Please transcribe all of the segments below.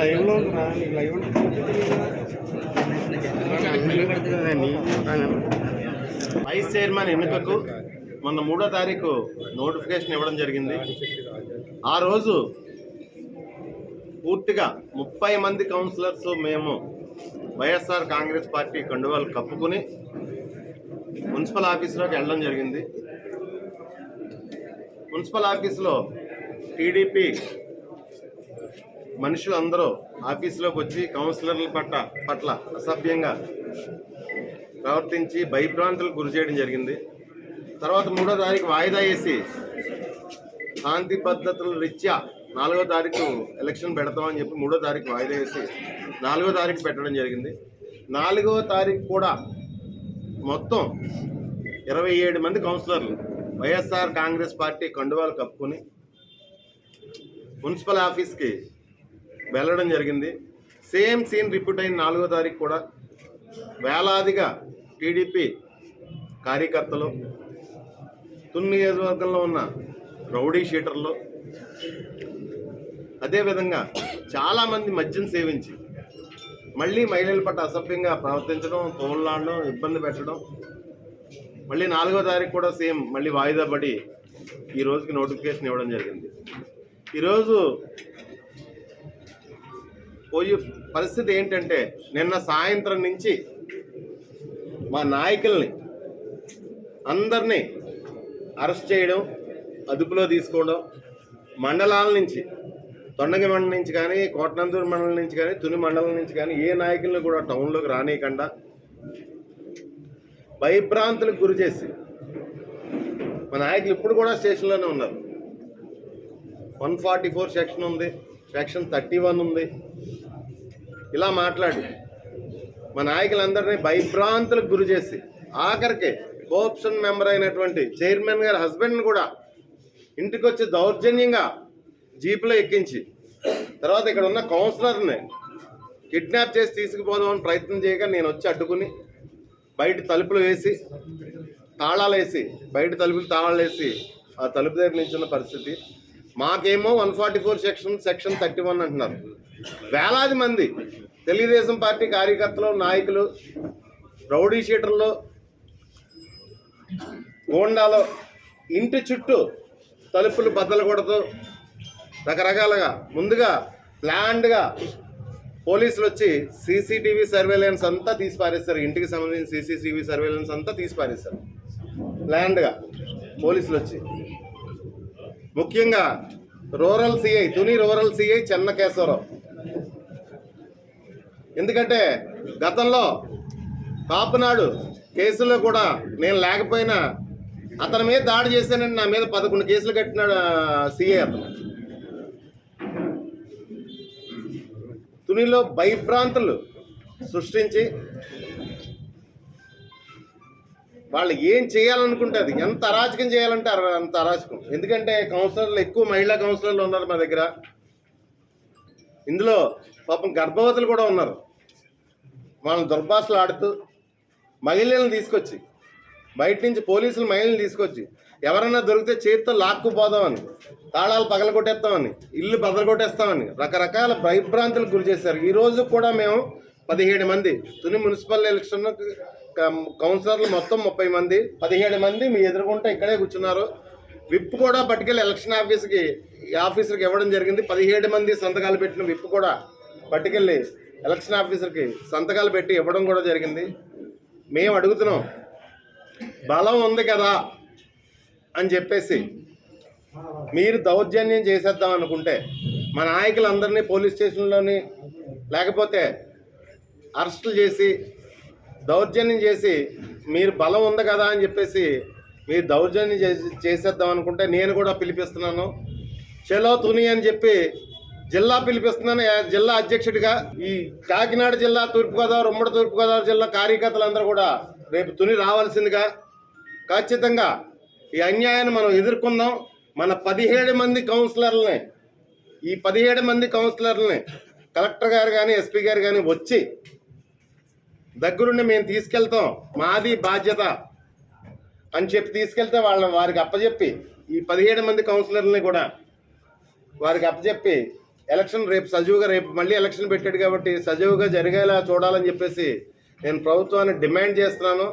లైవ్లో live vice chairman ఎన్నికకు మొన్న మూడో తారీఖు నోటిఫికేషన్ ఇవ్వడం జరిగింది. ఆ రోజు పూర్తిగా ముప్పై మంది కౌన్సిలర్స్ మేము వైఎస్ఆర్ కాంగ్రెస్ పార్టీ కండువాలు కప్పుకుని మున్సిపల్ ఆఫీస్లోకి వెళ్ళడం జరిగింది. మున్సిపల్ ఆఫీస్లో టీడీపీ మనుషులందరూ ఆఫీసులోకి వచ్చి కౌన్సిలర్ల పట్ల పట్ల అసభ్యంగా ప్రవర్తించి భయభ్రాంతులకు గురి చేయడం జరిగింది. తర్వాత మూడో తారీఖు వాయిదా వేసి శాంతి పద్ధతుల రీత్యా నాలుగో తారీఖు ఎలక్షన్ పెడతామని చెప్పి మూడో తారీఖు వాయిదా వేసి నాలుగో తారీఖు పెట్టడం జరిగింది. నాలుగో తారీఖు కూడా మొత్తం ఇరవై ఏడు మంది కౌన్సిలర్లు వైఎస్ఆర్ కాంగ్రెస్ పార్టీ కండువాలు కప్పుకొని మున్సిపల్ ఆఫీస్కి వెళ్ళడం జరిగింది. సేమ్ సీన్ రిపీట్ అయిన నాలుగో తారీఖు కూడా వేలాదిగా టీడీపీ కార్యకర్తలు తున్ నియోజకవర్గంలో ఉన్న రౌడీ షీటర్లు అదేవిధంగా చాలామంది మద్యం సేవించి మళ్ళీ మహిళల పట్ల అసభ్యంగా ప్రవర్తించడం తోలాడడం ఇబ్బంది పెట్టడం మళ్ళీ నాలుగో తారీఖు కూడా సేమ్ మళ్ళీ వాయిదా పడి ఈ రోజుకి నోటిఫికేషన్ ఇవ్వడం జరిగింది. ఈరోజు పోయే పరిస్థితి ఏంటంటే నిన్న సాయంత్రం నుంచి మా నాయకుల్ని అందరినీ అరెస్ట్ చేయడం అదుపులో తీసుకోవడం మండలాల నుంచి తొండంగి మండలం నుంచి కానీ కోటనందూరు మండలం నుంచి కానీ తుని మండలం నుంచి కానీ ఏ నాయకులను కూడా టౌన్లోకి రానియకుండా భయభ్రాంతులకు గురి చేసి మా నాయకులు ఇప్పుడు కూడా స్టేషన్లోనే ఉన్నారు. వన్ ఫార్టీ ఫోర్ సెక్షన్ ఉంది సెక్షన్ థర్టీ వన్ ఉంది. ఇలా మాట్లాడి మా నాయకులందరినీ భయభ్రాంతులకు గురి చేసి ఆఖరికి కోఆప్షన్ మెంబర్ అయినటువంటి చైర్మన్ గారి హస్బెండ్ని కూడా ఇంటికి వచ్చి దౌర్జన్యంగా జీపులో ఎక్కించి తర్వాత ఇక్కడ ఉన్న కౌన్సిలర్ని కిడ్నాప్ చేసి తీసుకుపోదామని ప్రయత్నం చేయగా నేను వచ్చి అడ్డుకుని బయట తలుపులు వేసి తాళాలు వేసి బయట తలుపులు తాళాలు వేసి ఆ తలుపు దగ్గర నిల్చున్న పరిస్థితి. మాకేమో one forty four section section thirty one అంటున్నారు. వేలాది మంది తెలుగుదేశం పార్టీ కార్యకర్తలు నాయకులు రౌడీ షీటర్లు గోండాలో ఇంటి చుట్టూ తలుపులు బద్దలు కొడుతూ రకరకాలుగా ముందుగా ప్లాన్డ్గా పోలీసులు వచ్చి సీసీటీవీ సర్వేలెన్స్ అంతా తీసి పారేస్తారు ఇంటికి సంబంధించిన సీసీటీవీ సర్వేలెన్స్ అంతా తీసి పారేస్తారు పోలీసులు వచ్చి ముఖ్యంగా rural C I Tuni rural C I Chennakeswararao ఎందుకంటే గతంలో కాపునాడు కేసులో కూడా నేను లేకపోయినా అతని మీద దాడి చేశానని నా మీద పదకొండు కేసులు కట్టినాడు సిఐ అతను. తునిలో భయభ్రాంతులు సృష్టించి వాళ్ళు ఏం చేయాలనుకుంటుంది ఎంత అరాచకం చేయాలంటే అర- అంత అరాచకం. ఎందుకంటే కౌన్సిలర్లు ఎక్కువ మహిళా కౌన్సిలర్లు ఉన్నారు మా దగ్గర. ఇందులో పాపం గర్భవతులు కూడా ఉన్నారు. వాళ్ళని దుర్భాషలు ఆడుతూ మహిళలను తీసుకొచ్చి బయట నుంచి పోలీసులు మహిళలను తీసుకొచ్చి ఎవరన్నా దొరికితే చేతితో లాక్కుపోదామని తాళాలు పగలగొట్టేస్తామని ఇల్లు బదలగొట్టేస్తామని రకరకాల భయభ్రాంతులకు గురి చేశారు. ఈ రోజు కూడా మేము పదిహేడు మంది తుని మున్సిపల్ ఎలక్షన్ కౌన్సిలర్లు మొత్తం ముప్పై మంది పదిహేడు మంది మీ ఎదుర్కొంటే ఇక్కడే కూర్చున్నారు. విప్ కూడా పట్టుకెళ్ళి ఎలక్షన్ ఆఫీస్కి ఈ ఆఫీసర్కి ఇవ్వడం జరిగింది. పదిహేడు మంది సంతకాలు పెట్టిన విప్ కూడా పట్టుకెళ్ళి ఎలక్షన్ ఆఫీసర్కి సంతకాలు పెట్టి ఇవ్వడం కూడా జరిగింది. మేము అడుగుతున్నాం బలం ఉంది కదా అని చెప్పేసి మీరు దౌర్జన్యం చేసేద్దాం అనుకుంటే మా నాయకులందరినీ పోలీస్ స్టేషన్లోని లేకపోతే అరెస్టులు చేసి దౌర్జన్యం చేసి మీరు బలం ఉంది కదా అని చెప్పేసి మీరు దౌర్జన్యం చేసి చేసేద్దాం అనుకుంటే నేను కూడా పిలిపిస్తున్నాను. చెలో తుని అని చెప్పి జిల్లా పిలిపిస్తున్నాను. జిల్లా అధ్యక్షుడిగా ఈ కాకినాడ జిల్లా తూర్పుగోదావరి ఉమ్మడి తూర్పుగోదావరి జిల్లా కార్యకర్తలందరూ కూడా రేపు తుని రావాల్సిందిగా ఖచ్చితంగా ఈ అన్యాయాన్ని మనం ఎదుర్కొందాం. మన పదిహేడు మంది కౌన్సిలర్లని ఈ పదిహేడు మంది కౌన్సిలర్లని కలెక్టర్ గారు కానీ ఎస్పీ గారు కానీ వచ్చి దగ్గరుండి మేము తీసుకెళ్తాం. మాది బాధ్యత అని చెప్పి తీసుకెళ్తే వాళ్ళ వారికి అప్పచెప్పి ఈ పదిహేడు మంది కౌన్సిలర్ని కూడా వారికి అప్పచెప్పి ఎలక్షన్ రేపు సజీవుగా రేపు మళ్ళీ ఎలక్షన్ పెట్టాడు కాబట్టి సజీవుగా జరిగేలా చూడాలని చెప్పేసి నేను ప్రభుత్వాన్ని డిమాండ్ చేస్తున్నాను.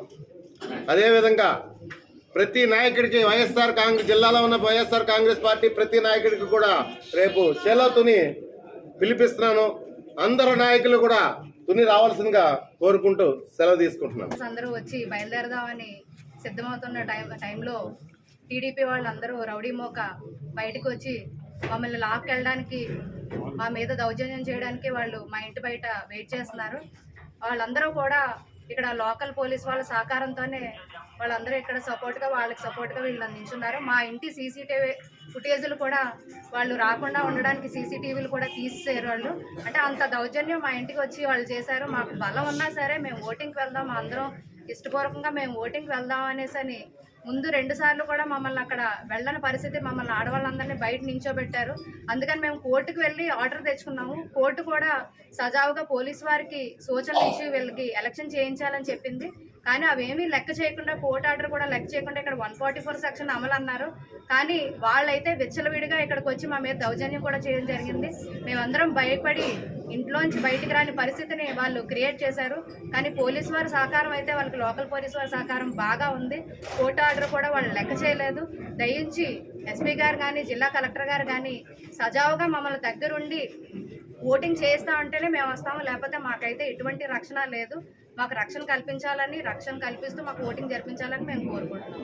అదేవిధంగా ప్రతి నాయకుడికి వైఎస్ఆర్ కాంగ్రెస్ జిల్లాలో ఉన్న వైఎస్ఆర్ కాంగ్రెస్ పార్టీ ప్రతి నాయకుడికి కూడా రేపు సెలవు తుని పిలిపిస్తున్నాను. అందరు నాయకులు కూడా తుని రావాల్సిందిగా కోరుకుంటూ సెలవు తీసుకుంటున్నాను. అందరూ వచ్చి బయలుదేరదామని సిద్ధమవుతున్న టైం టైంలో టీడీపీ వాళ్ళందరూ రౌడీ మోక బయటకు వచ్చి మమ్మల్ని లాక్కెళ్ళడానికి మా మీద దౌర్జన్యం చేయడానికి వాళ్ళు మా ఇంటి బయట వెయిట్ చేస్తున్నారు. వాళ్ళందరూ కూడా ఇక్కడ లోకల్ పోలీస్ వాళ్ళ సహకారంతోనే వాళ్ళందరూ ఇక్కడ సపోర్ట్గా వాళ్ళకి సపోర్ట్గా వీళ్ళు అందించున్నారు మా ఇంటి సీసీటీవీ ఫుటేజీలు కూడా వాళ్ళు రాకుండా ఉండడానికి సీసీటీవీలు కూడా తీసేసారు వాళ్ళు. అంటే అంత దౌర్జన్యం మా ఇంటికి వచ్చి వాళ్ళు చేశారు. మాకు బలం ఉన్నా సరే మేము ఓటింగ్కి వెళ్దాం అందరం ఇష్టపూర్వకంగా మేము ఓటింగ్కి వెళ్దాం అనేసి అని ముందు రెండు సార్లు కూడా మమ్మల్ని అక్కడ వెళ్ళని పరిస్థితి మమ్మల్ని ఆడవాళ్ళందరినీ బయట నించోబెట్టారు. అందుకని మేము కోర్టుకు వెళ్ళి ఆర్డర్ తెచ్చుకున్నాము. కోర్టు కూడా సజావుగా పోలీస్ వారికి సూచనలు ఇచ్చి వీళ్ళకి ఎలక్షన్ చేయించాలని చెప్పింది. కానీ అవేమీ లెక్క చేయకుండా కోర్ట్ ఆర్డర్ కూడా లెక్క చేయకుండా ఇక్కడ వన్ ఫార్టీ ఫోర్ సెక్షన్ అమలు అన్నారు. కానీ వాళ్ళైతే విచ్చలవిడిగా ఇక్కడికి వచ్చి మా మీద దౌర్జన్యం కూడా చేయడం జరిగింది. మేమందరం భయపడి ఇంట్లోంచి బయటికి రాని పరిస్థితిని వాళ్ళు క్రియేట్ చేశారు. కానీ పోలీస్ వారి సహకారం అయితే వాళ్ళకి లోకల్ పోలీస్ వారి సహకారం బాగా ఉంది. కోర్టు ఆర్డర్ కూడా వాళ్ళు లెక్క చేయలేదు. దయించి ఎస్పీ గారు కానీ జిల్లా కలెక్టర్ గారు కానీ సజావుగా మమ్మల్ని దగ్గరుండి ఓటింగ్ చేస్తా ఉంటేనే మేము వస్తాము. లేకపోతే మాకైతే ఎటువంటి రక్షణ లేదు. మాకు రక్షణ కల్పించాలని రక్షణ కల్పిస్తూ మాకు ఓటింగ్ జరిపించాలని మేము కోరుకుంటున్నాం.